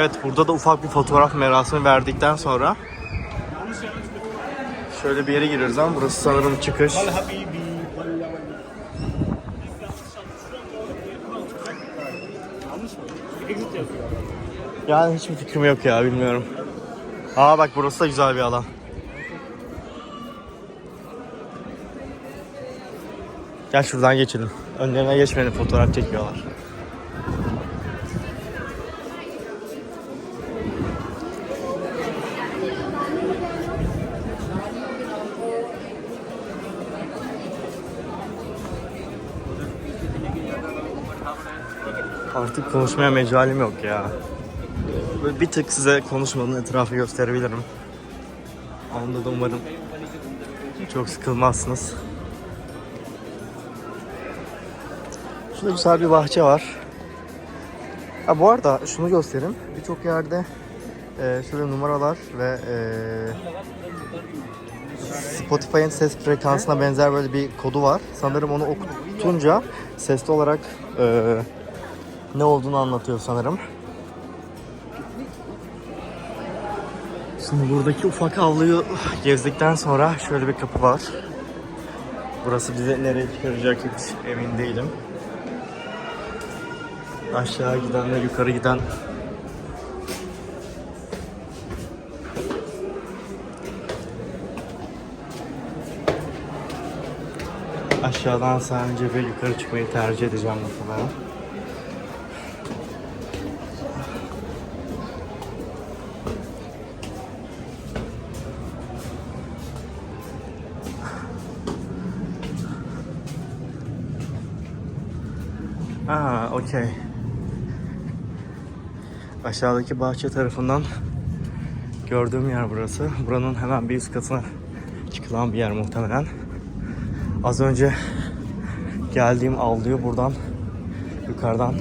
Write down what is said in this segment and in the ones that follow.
Evet burada da ufak bir fotoğraf merasimi verdikten sonra şöyle bir yere giriyoruz ama burası sanırım çıkış. Yani hiçbir fikrim yok ya bilmiyorum. Aa bak burası da güzel bir alan. Gel şuradan geçelim. Önlerine geçmeyelim fotoğraf çekiyorlar. Artık konuşmaya mecalim yok ya. Böyle bir tık size konuşmanın etrafı gösterebilirim. Onda da umarım çok sıkılmazsınız. Şurada güzel bir bahçe var. Ha bu arada şunu göstereyim. Birçok yerde e, şöyle numaralar ve e, Spotify'ın ses frekansına benzer böyle bir kodu var. Sanırım onu okutunca sesli olarak e, ne olduğunu anlatıyor sanırım. Şimdi buradaki ufak avluyu gezdikten sonra şöyle bir kapı var. Burası bize nereye çıkaracak hiç emin değilim. Aşağı giden ve yukarı giden Aşağıdan sadece ve yukarı çıkmayı tercih edeceğim muhtemelen. Okey. Aşağıdaki bahçe tarafından gördüğüm yer burası. Buranın hemen bir üst katına çıkılan bir yer muhtemelen. Az önce geldiğim avluyu buradan yukarıdan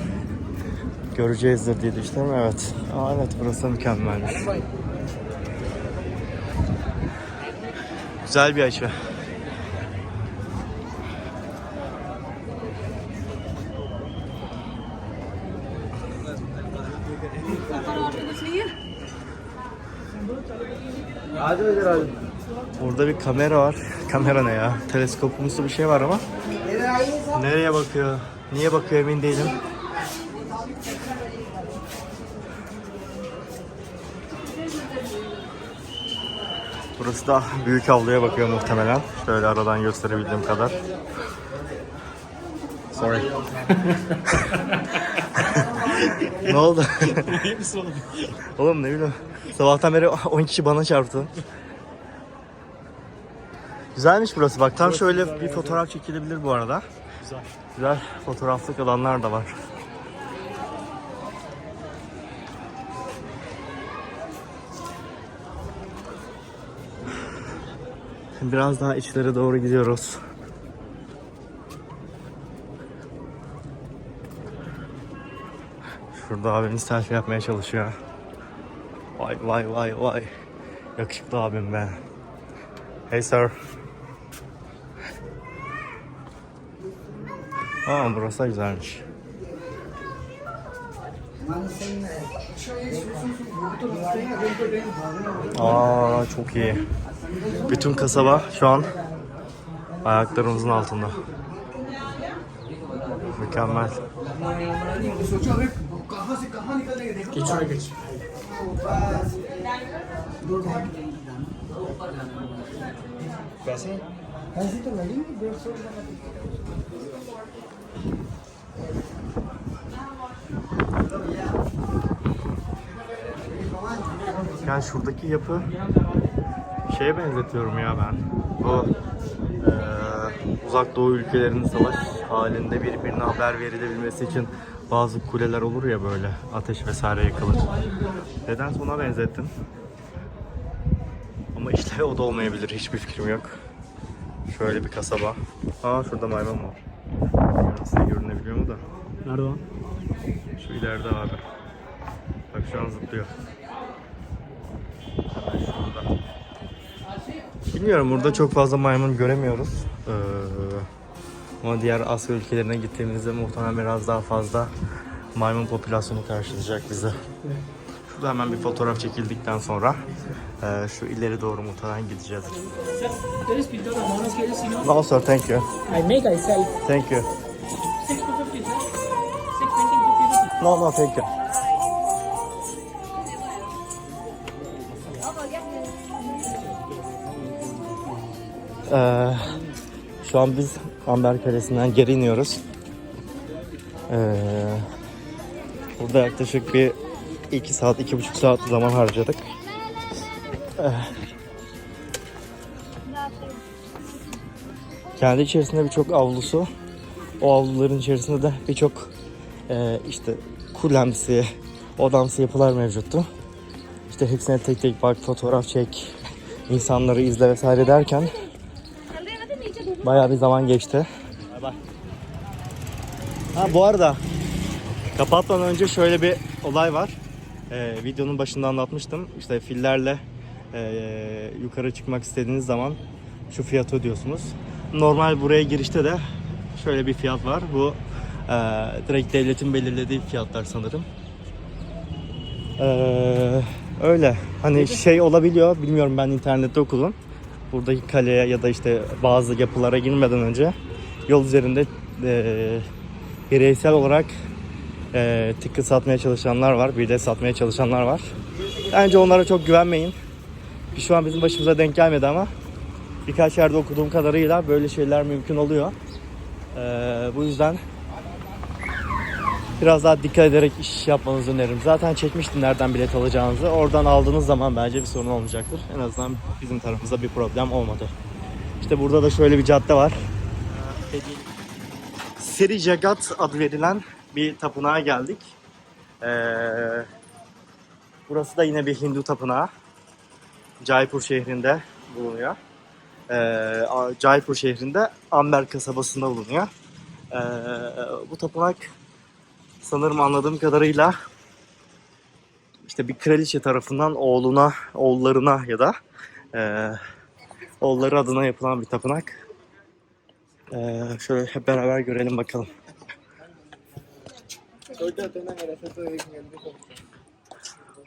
göreceğizdir diye düşünüyorum. Evet. Aa, evet burası mükemmelmiş. Güzel bir açı. Burada bir kamera var. Kamera ne ya? Teleskopumsu bir şey var ama. Nereye bakıyor? Niye bakıyor emin değilim. Burası da büyük avluya bakıyor muhtemelen. Şöyle aradan gösterebildiğim kadar. Sorry. ne oldu? Oğlum ne bileyim. Sabahtan beri 10 kişi bana çarptı. Güzelmiş burası bak. Tam şöyle bir fotoğraf çekilebilir bu arada. Güzel. Güzel fotoğraflık alanlar da var. Biraz daha içlere doğru gidiyoruz. Şurada abimiz selfie yapmaya çalışıyor. Vay vay vay vay. Yakışıklı abim be. Hey sir. Aa burası da güzelmiş. Aa çok iyi. Bütün kasaba şu an ayaklarımızın altında. Mükemmel. Geç şuraya geç. पैसे Yani şuradaki yapı şeye benzetiyorum ya ben. Bu eee, uzak doğu ülkelerinin savaş halinde birbirine haber verilebilmesi için bazı kuleler olur ya böyle ateş vesaire yakılır. Nedense ona benzettim. Ama işte o da olmayabilir. Hiçbir fikrim yok. Şöyle bir kasaba. Aa şurada maymun var. Nasıl görünebiliyor mu da? Nerede o? Şu ileride abi. Bak şu an zıplıyor. Hemen şurada. Bilmiyorum burada çok fazla maymun göremiyoruz. Ee, ama diğer Asya ülkelerine gittiğimizde muhtemelen biraz daha fazla maymun popülasyonu karşılayacak bize. Şurada hemen bir fotoğraf çekildikten sonra e, şu ileri doğru muhtemelen gideceğiz. Sir, thank you. I make, I sell. Thank you. 6 to 50, sir. 6, 20, 50 rupees. No no thank you. Ee, şu an biz Amber Kalesi'nden geri iniyoruz. Ee, burada yaklaşık bir 2 saat, iki buçuk saat zaman harcadık. Ee, kendi içerisinde birçok avlusu, o avluların içerisinde de birçok e, işte kulemsi, odamsı yapılar mevcuttu. İşte hepsine tek tek bak, fotoğraf çek, insanları izle vesaire derken bayağı bir zaman geçti. Ha bu arada kapatmadan önce şöyle bir olay var. Ee, videonun başında anlatmıştım. İşte fillerle e, yukarı çıkmak istediğiniz zaman şu fiyatı ödüyorsunuz. Normal buraya girişte de şöyle bir fiyat var. Bu e, direkt devletin belirlediği fiyatlar sanırım. Ee, öyle. Hani şey olabiliyor. Bilmiyorum ben internette okudum. Buradaki kaleye ya da işte bazı yapılara girmeden önce yol üzerinde e, bireysel olarak e, ticket satmaya çalışanlar var. Bir de satmaya çalışanlar var. Bence onlara çok güvenmeyin. Şu an bizim başımıza denk gelmedi ama birkaç yerde okuduğum kadarıyla böyle şeyler mümkün oluyor. Ee, bu yüzden biraz daha dikkat ederek iş yapmanızı öneririm. Zaten çekmiştim nereden bilet alacağınızı. Oradan aldığınız zaman bence bir sorun olmayacaktır. En azından bizim tarafımızda bir problem olmadı. İşte burada da şöyle bir cadde var. Seri Jagat adı verilen bir tapınağa geldik. Ee, burası da yine bir Hindu tapınağı. Jaipur şehrinde bulunuyor. Ee, Jaipur şehrinde Amber kasabasında bulunuyor. Ee, bu tapınak sanırım anladığım kadarıyla işte bir kraliçe tarafından oğluna, oğullarına ya da e, oğulları adına yapılan bir tapınak. Ee, şöyle hep beraber görelim bakalım.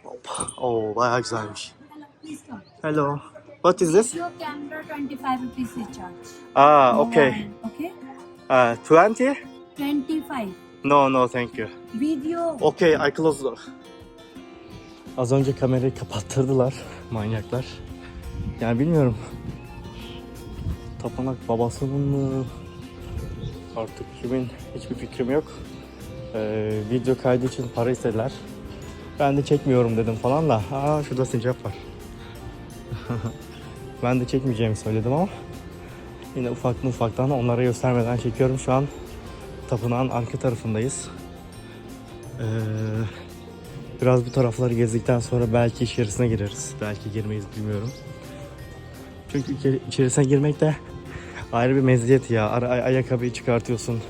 Hop. Oo bayağı güzelmiş. Hello. What is this? Your camera 25 rupees is charge. Ah, okay. Okay? Uh, 20? 25. No, no, thank you. Video. Okay, I close door. Az önce kamerayı kapattırdılar manyaklar. Yani bilmiyorum. Tapınak babasının mı? Artık kimin hiçbir fikrim yok. Ee, video kaydı için para istediler. Ben de çekmiyorum dedim falan da. Aa şurada sincap var. ben de çekmeyeceğimi söyledim ama yine ufak ufaktan onlara göstermeden çekiyorum. Şu an tapınağın arka tarafındayız. Ee, biraz bu tarafları gezdikten sonra belki içerisine gireriz. Belki girmeyiz bilmiyorum. Çünkü içeri- içerisine girmek de ayrı bir meziyet ya. Ara, ay- ayakkabıyı çıkartıyorsun.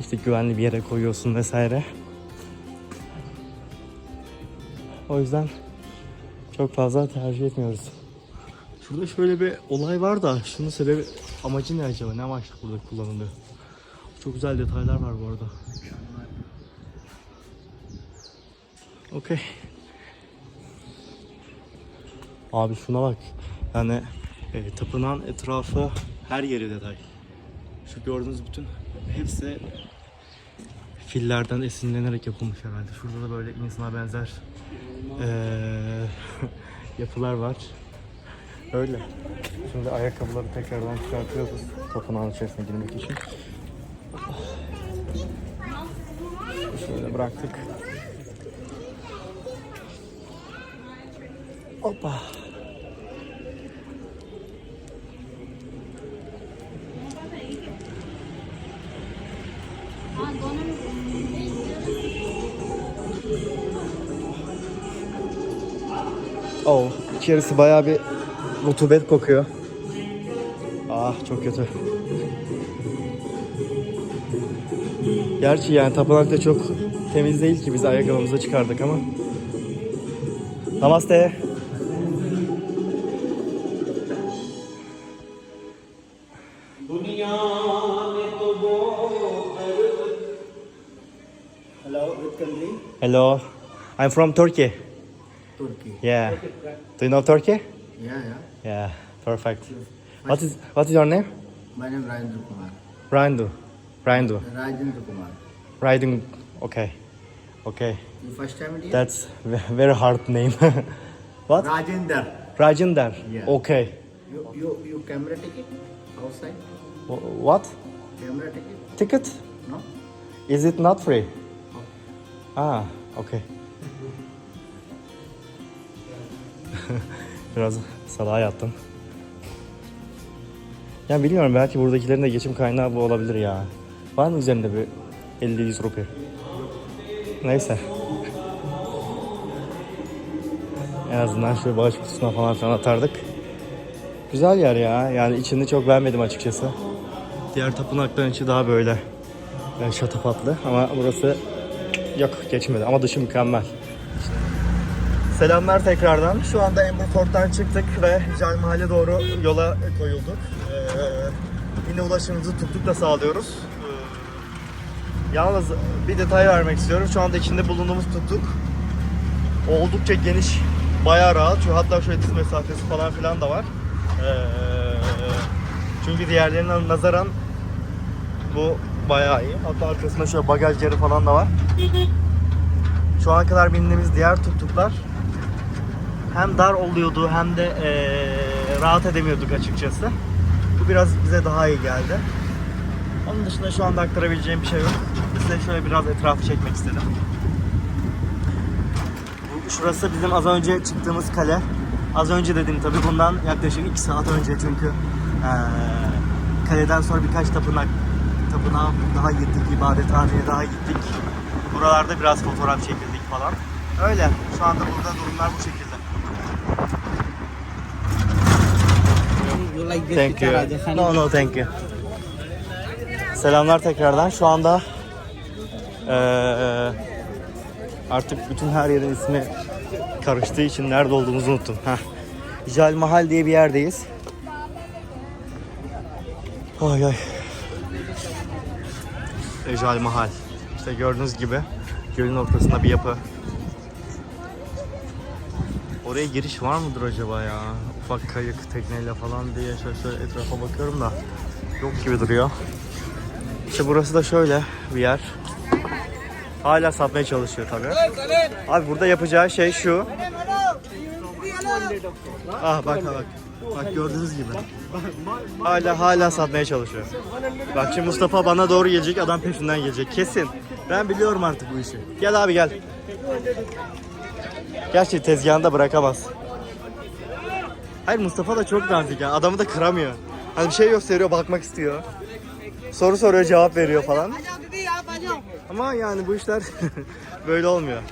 İşte güvenli bir yere koyuyorsun vesaire. O yüzden çok fazla tercih etmiyoruz. Şurada şöyle bir olay var da şunun sebebi amacı ne acaba? Ne amaçla burada kullanılıyor? Çok güzel detaylar var bu arada. Okey. Abi şuna bak. Yani e, tapınağın etrafı her yeri detay. Şu gördüğünüz bütün hepsi fillerden esinlenerek yapılmış herhalde. Şurada da böyle insana benzer e, yapılar var. Öyle. Şimdi ayakkabıları tekrardan çıkartıyoruz tapınağın içerisine girmek için. Şöyle bıraktık. Hoppa. Oh, içerisi bayağı bir rutubet kokuyor. Ah çok kötü. Gerçi yani tapınak da çok temiz değil ki biz ayakkabımızı çıkardık ama. Namaste. Hello, which country? Hello. I'm from Turkey. Turkey. Yeah. Do you know Turkey? Yeah, yeah. Yeah. Perfect. What is What is your name? My name is Rajendra Kumar. Randu. Rajendra Kumar. Riding. Okay. Okay. You first time here? That's ve- very hard name. what? Rajendra. Rajinder. Yeah. Okay. You, you, you camera ticket outside? Wh- What? Camera ticket? Ticket? No? Is it not free? Ah, okay. Biraz salağa yattım. Ya bilmiyorum belki buradakilerin de geçim kaynağı bu olabilir ya. Var mı üzerinde bir 50-100 rupi? Neyse. En azından şöyle bağış kutusuna falan filan atardık. Güzel yer ya. Yani içini çok beğenmedim açıkçası. Diğer tapınakların içi daha böyle e, şatafatlı ama burası yok geçmedi ama dışı mükemmel. Selamlar tekrardan. Şu anda Amberford'dan çıktık ve Jal Mahal'e doğru yola koyulduk. Ee, yine ulaşımımızı tuttukla sağlıyoruz. Ee, yalnız bir detay vermek istiyorum. Şu anda içinde bulunduğumuz tuttuk. Oldukça geniş, bayağı rahat. Şu hatta şöyle diz mesafesi falan filan da var. Ee, çünkü diğerlerine nazaran bu bayağı iyi. Hatta arkasında şöyle bagaj yeri falan da var. Şu ana kadar bindiğimiz diğer tuktuklar hem dar oluyordu hem de eee, rahat edemiyorduk açıkçası. Bu biraz bize daha iyi geldi. Onun dışında şu anda aktarabileceğim bir şey yok. Size şöyle biraz etrafı çekmek istedim. Bu- Şurası bizim az önce çıktığımız kale. Az önce dedim tabii bundan yaklaşık 2 saat önce çünkü eee, kaleden sonra birkaç tapınak tapınağa daha gittik, ibadethaneye daha gittik. Buralarda biraz fotoğraf çekildik falan. Öyle. Şu anda burada durumlar bu şekilde. Thank you. No no thank you. Selamlar tekrardan. Şu anda eee, artık bütün her yerin ismi karıştığı için nerede olduğumuzu unuttum. Heh. Jal Mahal diye bir yerdeyiz. Ay ay. İşte Jal Mahal. İşte gördüğünüz gibi gölün ortasında bir yapı. Oraya giriş var mıdır acaba ya? Ufak kayık tekneyle falan diye şöyle, şöyle etrafa bakıyorum da yok gibi duruyor. İşte burası da şöyle bir yer. Hala satmaya çalışıyor tabii. Abi burada yapacağı şey şu. Ah bak bak. Bak gördüğünüz gibi. Hala hala satmaya çalışıyor. Bak şimdi Mustafa bana doğru gelecek, adam peşinden gelecek. Kesin. Ben biliyorum artık bu işi. Gel abi gel. Gerçi tezgahında bırakamaz. Hayır Mustafa da çok nazik ya. Adamı da kıramıyor. Hani bir şey gösteriyor, bakmak istiyor. Soru soruyor, cevap veriyor falan. Ama yani bu işler böyle olmuyor.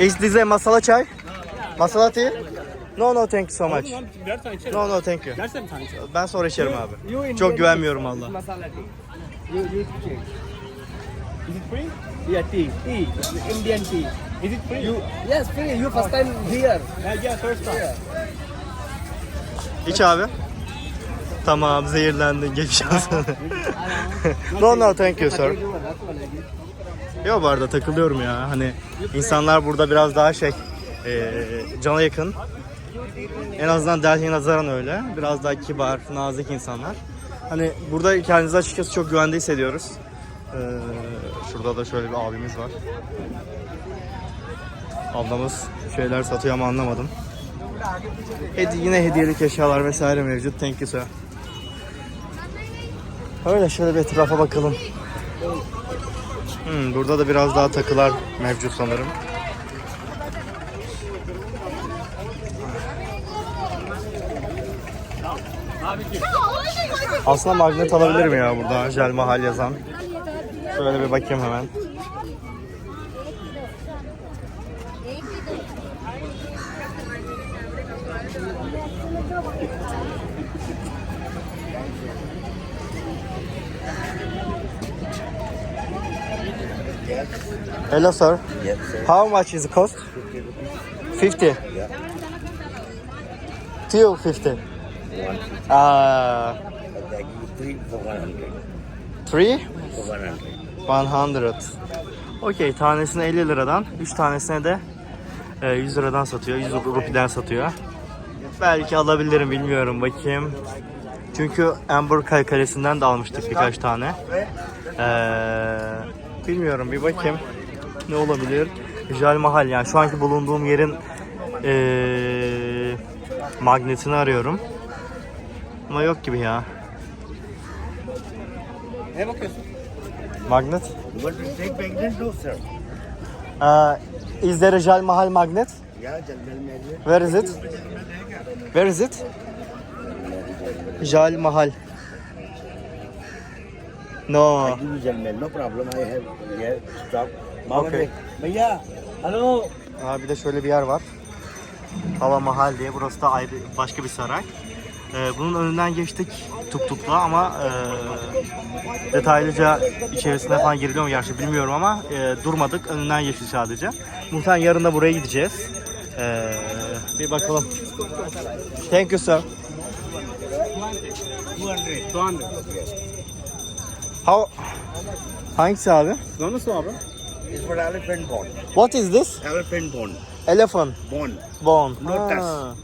Is this a masala chai? Masala tea? No no thank you so much. No no thank you. Ben sonra içerim abi. Çok güvenmiyorum Allah. Is it free? Yeah, tea. Tea. Indian tea. Is it free? You yes, free. You first time here. Yeah, yeah, first time. İç abi. Tamam zehirlendin geçmiş olsun. no no thank you sir. Yok bu arada takılıyorum ya. Hani insanlar burada biraz daha şey eee cana yakın. En azından Delhi'ye nazaran öyle. Biraz daha kibar, nazik insanlar. Hani burada kendimizi açıkçası çok güvende hissediyoruz. Eee, şurada da şöyle bir abimiz var. Ablamız şeyler satıyor ama anlamadım. Hedi yine hediyelik eşyalar vesaire mevcut. Thank you sir. Öyle şöyle bir etrafa bakalım. Hmm, burada da biraz daha takılar mevcut sanırım. Aslında magnet alabilirim ya burada Jel Mahal yazan. Şöyle bir bakayım hemen. Hello sir. Yes, sir. How much is the cost? 50. Yeah. Two. One. Uh, Okay, I give you three for one hundred. three? For one hundred. 100. Okey tanesini 50 liradan 3 tanesine de e, 100 liradan satıyor. 100 rupiden satıyor. Belki alabilirim bilmiyorum bakayım. Çünkü Amber Kale Kalesi'nden de almıştık birkaç tane. Ee, bilmiyorum bir bakayım. Ne olabilir? Jal Mahal yani şu anki bulunduğum yerin ee, magnetini arıyorum. Ama yok gibi ya. Ne bakıyorsun? Magnet? Take sir. Uh, is there a Jal Mahal magnet? Yeah, general magnet. Where is it? Where is it? Jal Mahal. No. I give you no problem. I have here stock. Mama Okay. Bhaiya, hello. Aa, bir de şöyle bir yer var. Hava Mahal diye. Burası da ayrı başka bir saray. Ee, bunun önünden geçtik tuk tukla ama e, detaylıca içerisine falan giriliyor mu gerçi bilmiyorum ama e, durmadık. Önünden geçtik sadece. Muhtemelen yarın da buraya gideceğiz. Ee, bir bakalım. Thank you sir. 200. How Hangisi abi? Nasıl abi? It's for elephant bone. What is this? Elephant bone. Elephant Bone. bone. No touch. Ha.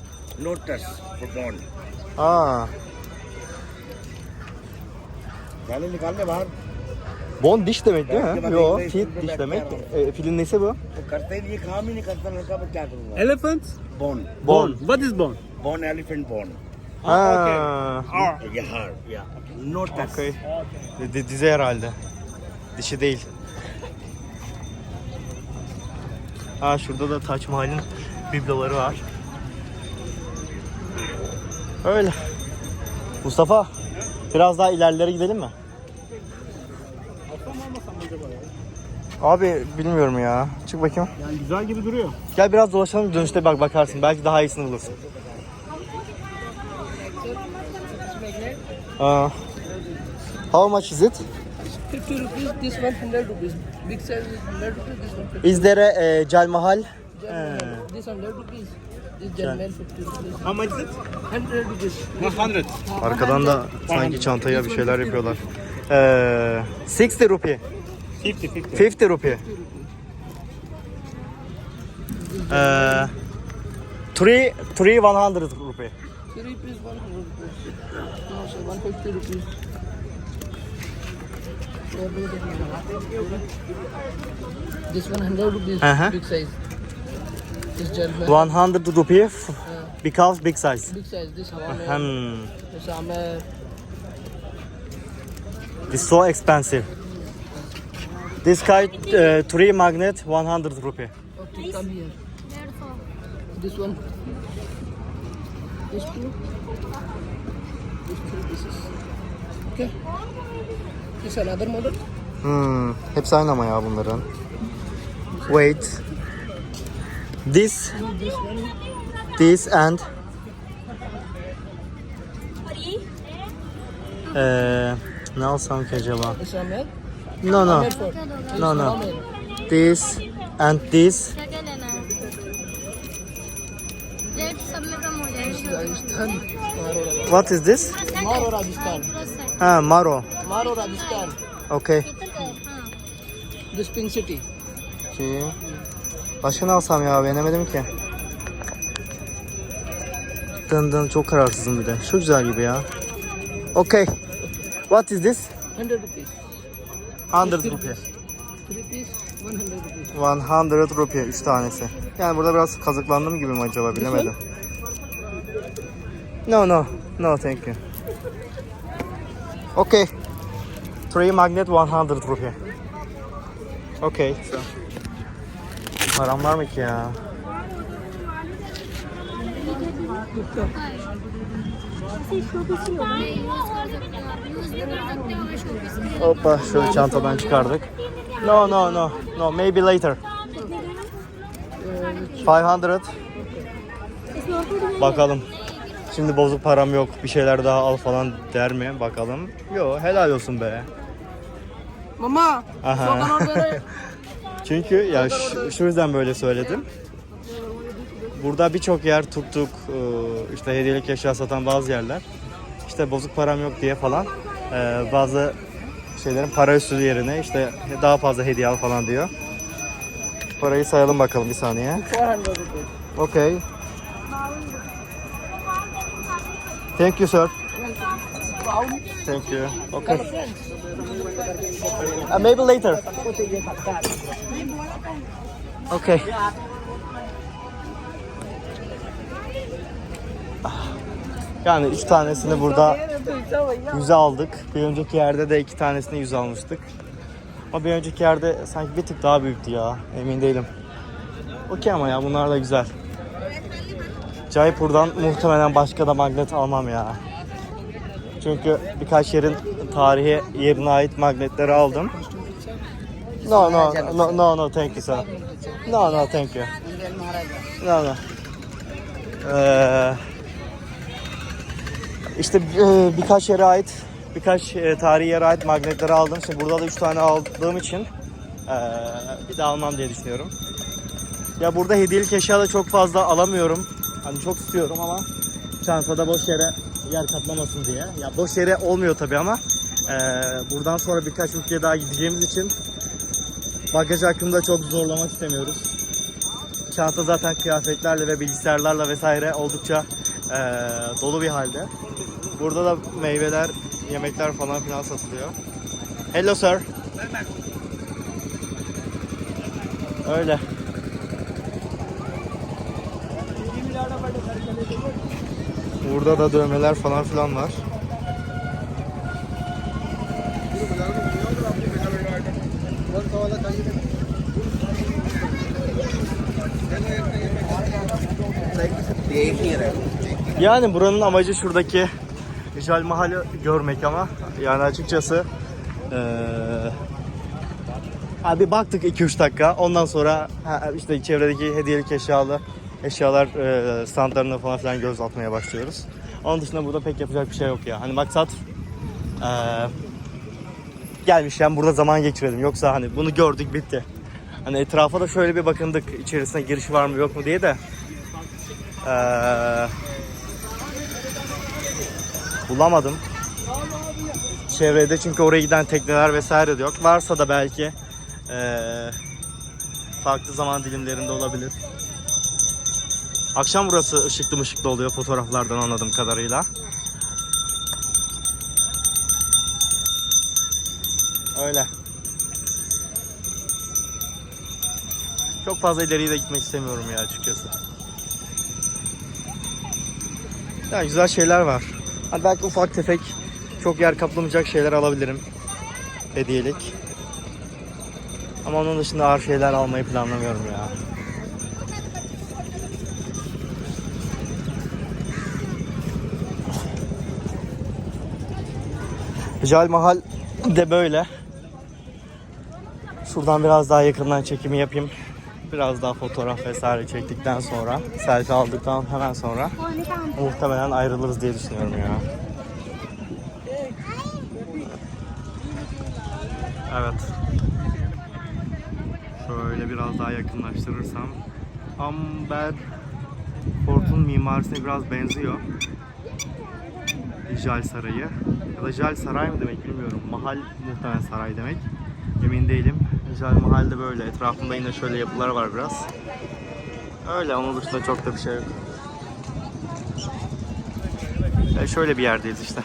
No touch for bone. Aa. पहले निकाल ले बाहर Bon diş demek değil Belki mi? bak Yo, İngiliz fil kültürü diş belki demek. yarar. E, filin nesi bu? वो करते ही नहीं काम ही नहीं करता लड़का पर क्या करूंगा Elephant? bone Bone. What is bone? bone elephant bone Ha. yeah hard yeah no touch Okay. D- dize herhalde. Dişi değil. Ha şurada da Taç Mahal'in bibloları var. Öyle. Mustafa, biraz daha ilerlere gidelim mi? Abi bilmiyorum ya. Çık bakayım. Yani güzel gibi duruyor. Gel biraz dolaşalım dönüşte bak bakarsın. Belki daha iyisini bulursun. Aa, how much is it? 50 rupees, this one 100 rupees. Big size is 100 rupees, this one 50 Is there a, e, Jal Mahal? rupees. This 100 rupees. This gentleman 50 rupees. How much is it? 100 rupees. 100. Arkadan da sanki çantaya bir şeyler yapıyorlar. Ee, 60 rupee. 50, 50. 50 rupee. Ee, 3 3 100 rupee. 3 rupees, 100 rupees. No, sir, 150 rupees. This one 100 rupees, Uh-huh. big size. This gentleman, 100 rupee f- because big size. big size. This mein, Hmm, this this so expensive. This kite uh, 3 magnet 100 rupee. okay, come here. This one, this two, this pieces. Okay. This another model. Hmm, hepsi aynı ama ya bunların. Wait. This, this and Eee ne alsam ki acaba? No no. No no. This and this. क्या What is this? Ah, Maro Rajasthan. Ha, Maro. Maro Rajasthan. Okay. This pink city. Şey. Başka ne alsam ya beğenemedim ki. Dın dın çok kararsızım bir de. Şu güzel gibi ya. Okay. What is this? 100 rupees. 100 rupees. 100 rupees. 3 tanesi. Yani burada biraz kazıklandım gibi mi acaba bilemedim. No, no, no, thank you. Okay, three magnet 100 rupee. Okay, so. Param var mı ki ya? Hoppa şöyle çantadan çıkardık. No no no no maybe later. 500. Bakalım. Şimdi bozuk param yok. Bir şeyler daha al falan der mi? Bakalım. Yo helal olsun be. Mama, Aha. Çünkü ya şu, şu yüzden böyle söyledim. Burada birçok yer tuk tuk e, işte hediyelik eşya satan bazı yerler işte bozuk param yok diye falan e, bazı şeylerin para üstü yerine işte daha fazla hediye al falan diyor. Parayı sayalım bakalım bir saniye. 400 rupees. Okay. Thank you sir. Thank you. Okay. Uh, maybe later. Okay. Ah. Yani üç tanesini burada yüze aldık. Bir önceki yerde de iki tanesini yüz almıştık. Ama bir önceki yerde sanki bir tık daha büyüktü ya. Emin değilim. Okey ama ya bunlar da güzel. Jaipur'dan muhtemelen başka da magnet almam ya. Çünkü birkaç yerin tarihi yerine ait magnetleri aldım. No no no no no thank you sir. No no thank you. No no. Ee, işte e, birkaç yere ait birkaç e, tarihi yere ait magnetleri aldım. Şimdi burada da 3 tane aldığım için e, bir daha almam diye düşünüyorum. Ya burada hediyelik eşya da çok fazla alamıyorum. Hani çok istiyorum ama çantada boş yere yer kaplamasın diye. Ya boş yere olmuyor tabii ama eee, buradan sonra birkaç ülkeye daha gideceğimiz için bagaj hakkında çok zorlamak istemiyoruz. Çanta zaten kıyafetlerle ve bilgisayarlarla vesaire oldukça eee, dolu bir halde. Burada da meyveler, yemekler falan filan satılıyor. Hello sir. Öyle. Burada da dövmeler falan filan var. Yani buranın amacı şuradaki Jal Mahal'i görmek ama yani açıkçası eee Abi baktık 2-3 dakika. Ondan sonra ha, işte çevredeki hediyelik eşyalı eşyalar e, standlarına falan filan göz atmaya başlıyoruz. Onun dışında burada pek yapacak bir şey yok ya. Hani maksat e, gelmişken burada zaman geçirelim. Yoksa hani bunu gördük bitti. Hani etrafa da şöyle bir bakındık içerisine giriş var mı yok mu diye de e, bulamadım. Çevrede çünkü oraya giden tekneler vesaire de yok. Varsa da belki ee, farklı zaman dilimlerinde olabilir. Akşam burası ışıklı mışıklı oluyor fotoğraflardan anladığım kadarıyla. Öyle. Çok fazla ileriye de gitmek istemiyorum ya açıkçası. Ya güzel şeyler var. Hani belki ufak tefek çok yer kaplamayacak şeyler alabilirim. Hediyelik. Ama onun dışında ağır şeyler almayı planlamıyorum ya. Jal Mahal de böyle. Şuradan biraz daha yakından çekimi yapayım. Biraz daha fotoğraf vesaire çektikten sonra, selfie aldıktan hemen sonra muhtemelen ayrılırız diye düşünüyorum ya. Evet. Şöyle biraz daha yakınlaştırırsam Amber Fort'un mimarisine biraz benziyor. Jal Sarayı. Ya da Jal Saray mı demek bilmiyorum. Mahal muhtemelen saray demek. Emin değilim. Jal Mahal de böyle. Etrafında yine şöyle yapılar var biraz. Öyle onun dışında çok da bir şey yok. E şöyle bir yerdeyiz işte.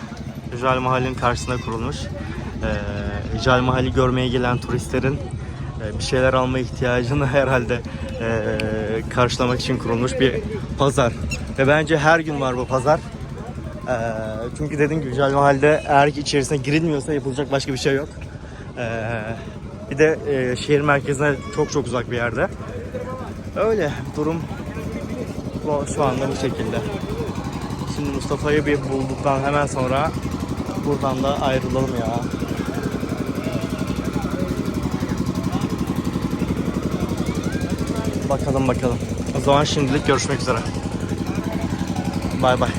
Jal Mahal'in karşısında kurulmuş. Ee, Jal Mahal'i görmeye gelen turistlerin e, bir şeyler alma ihtiyacını herhalde e, karşılamak için kurulmuş bir pazar. Ve bence her gün var bu pazar. E, çünkü dediğim gibi Jal Mahal'de eğer ki içerisine girilmiyorsa yapılacak başka bir şey yok. E, bir de e, şehir merkezine çok çok uzak bir yerde. Öyle durum bu, şu anda bu şekilde. Şimdi Mustafa'yı bir bulduktan hemen sonra buradan da ayrılalım ya. Bakalım bakalım. O zaman şimdilik görüşmek üzere. Bay bay.